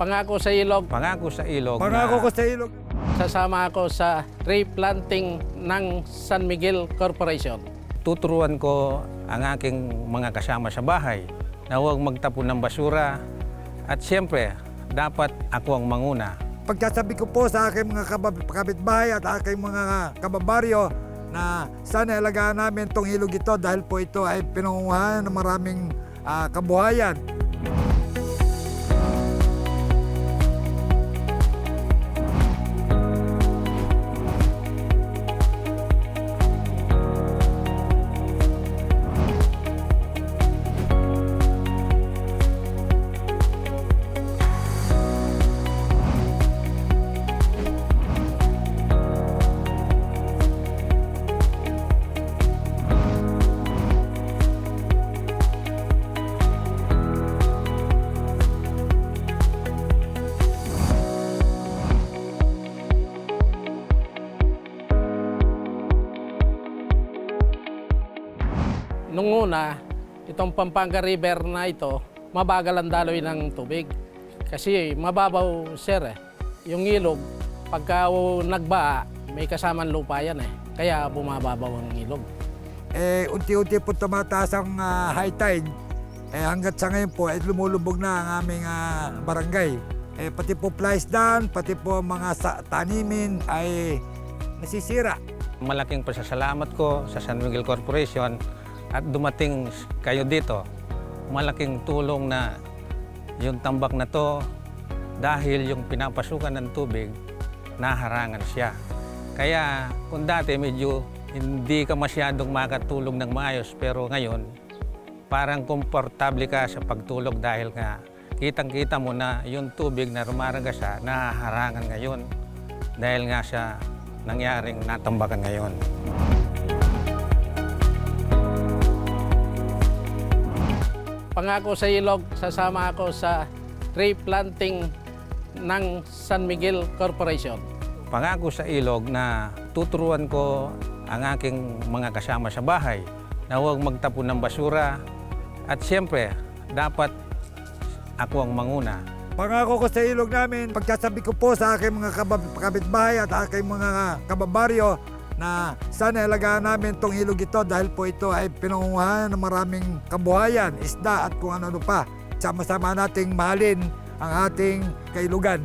Pangako sa ilog, Pangako sa ilog Pangako ko sa ilog. sasama ako sa tree planting ng San Miguel Corporation. tuturuan ko ang aking mga kasama sa bahay na huwag magtapon ng basura at siyempre, dapat ako ang manguna. Pagsasabi ko po sa aking mga kabab- kapitbahay at aking mga kababaryo na sana alagaan namin itong ilog ito dahil po ito ay pinangunguhan ng maraming ah, kabuhayan. Nung una, itong Pampanga River na ito, mabagal ang daloy ng tubig. Kasi mababaw, sir eh. Yung ilog, pagka o nagbaa, may kasamang lupa yan eh. Kaya bumababaw ang ilog. Eh, unti-unti po tumataas ang ah, high tide. Eh, hanggat sa ngayon po, eh, lumulubog na ang aming ah, barangay. Eh, pati po flies down, pati po mga sa- tanimin ay nasisira. Malaking pasasalamat ko sa San Miguel Corporation at dumating kayo dito. Malaking tulong na yung tambak na to dahil yung pinapasukan ng tubig, naharangan siya. Kaya kung dati medyo hindi ka masyadong makatulog ng maayos pero ngayon parang komportable ka sa pagtulog dahil nga kitang-kita mo na yung tubig na rumaraga siya, nahaharangan ngayon dahil nga siya nangyaring natambakan ngayon. Pangako sa ilog, sasama ako sa tree planting ng San Miguel Corporation. Pangako sa ilog na tuturuan ko ang aking mga kasama sa bahay na huwag magtapon ng basura at siyempre dapat ako ang manguna. Pangako ko sa ilog namin, pagsasabi ko po sa aking mga kabab- kapitbahay at aking mga kababaryo na sana alagaan namin itong ilog ito dahil po ito ay pinangunguhan ng maraming kabuhayan, isda at kung ano-ano pa. Sama-sama nating mahalin ang ating kailugan.